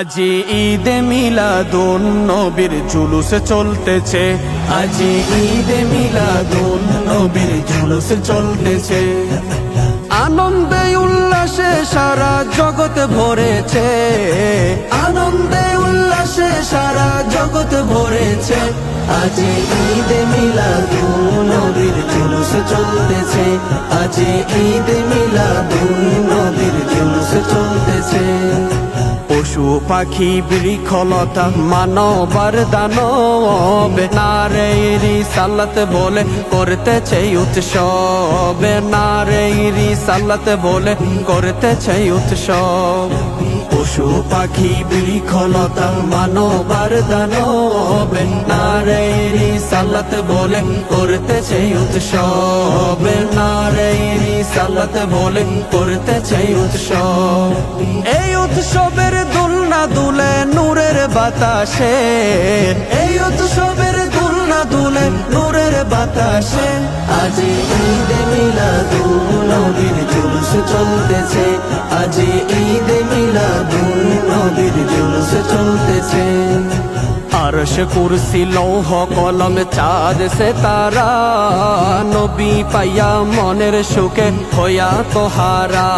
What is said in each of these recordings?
আজি নবীর জুলুস চলতেছে। আজি নবীর জুলুস চলতেছে। আনন্দে উল্লাসে সারা জগৎ ভরেছে। আনন্দে উল্লাসে সারা জগৎ ভরেছে। আজি ঈদে মিলাদুন নবীর জুলুস চলতেছে। আজি ঈদে মিলাদুন পাখি বৃক্ষলতা মানবার দানব। নারেরি সাল্লাত বলে করতেছে উৎসব। নারেরি সাল্লাত বলে করতেছে উৎসব। পশু পাখি বৃক্ষলতা মানবার দানব। নারেরি সাল্লাত বলে করতেছে উৎসব। নারেরি সাল্লাত বলে করতেছে উৎসব। এই উৎসবের বাতাসে। এই উৎসবের দুলনা দুলে নূরের বাতাসে। আজ ঈদ মিলা নবীর জুলুস চলতেছে। আজ ঈদ মিলা নবীর জুলুস চলতেছে। আরশ কুরসি, লৌহ কলম, চাঁদ সে তারা নবী পাইয়া মনের সুখে হইয়া তোহারা।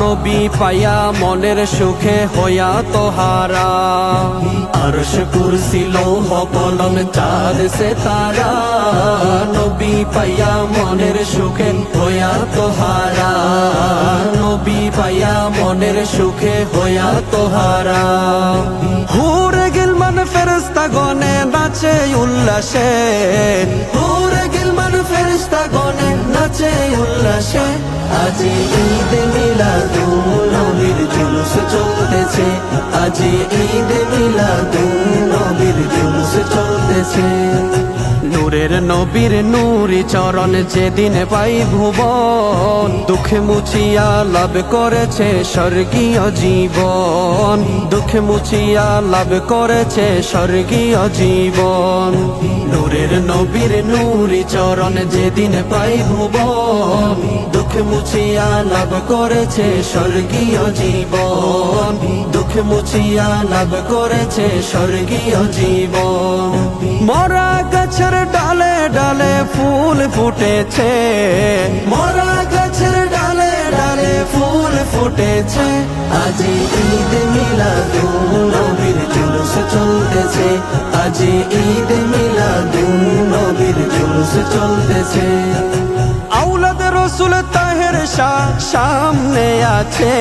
নবী পাইয়া মনের সুখে হইয়া তোহারা। আরশ কুরসি, লৌহ কলম, চাঁদ সে তারা নবী পাইয়া মনের সুখে হইয়া তোহারা। নবী পাইয়া মনের সুখে হইয়া তোহারা। হুরে ফেরস্তা গনে নাচে উল্লাসে। হুরে গিলমান ফেরস্তা গনে নাচে উল্লাসে। আজি ঈদ মিলাদুন নবীর জুলুস চলতেছে। আজি ঈদ মিলাদুন নবীর জুলুস চলতেছে। নূরের নবীর নূরি চরণ যেদিন পাই ভুবন, দুঃখ মুছিয়া লাভ করেছে স্বর্গীয় জীবন। দুঃখ মুছিয়া লাভ করেছে স্বর্গীয় জীবন। নূরের নবীর নূরি চরণ যেদিন পাই ভুবন, দুঃখ মুছিয়া লাভ করেছে স্বর্গীয় জীবন। দুঃখ মুছিয়া লাভ করেছে স্বর্গীয় জীবন। মরা ফুল ফুটেছে। মরা গাছের ডালে ডালে ফুল ফুটেছে। আজি ঈদ মিলাদুন, নবীর জুলুস চলতেছে। আজি ঈদ মিলাদুন, নবীর জুলুস চলতেছে। আউলাদ রসুল তাহের শাহ সামনে আছে।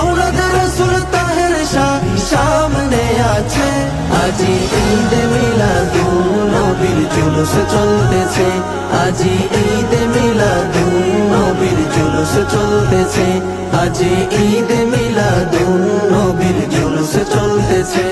আউলাদ রসুল আছে। আজি ঈদ মিলাদুন, নবীর জুলুস চলতেছে। আজি ঈদ মিলাদুন, নবীর জুলুস চলতেছে। আজি ঈদ মিলাদুন, নবীর জুলুস চলতেছে।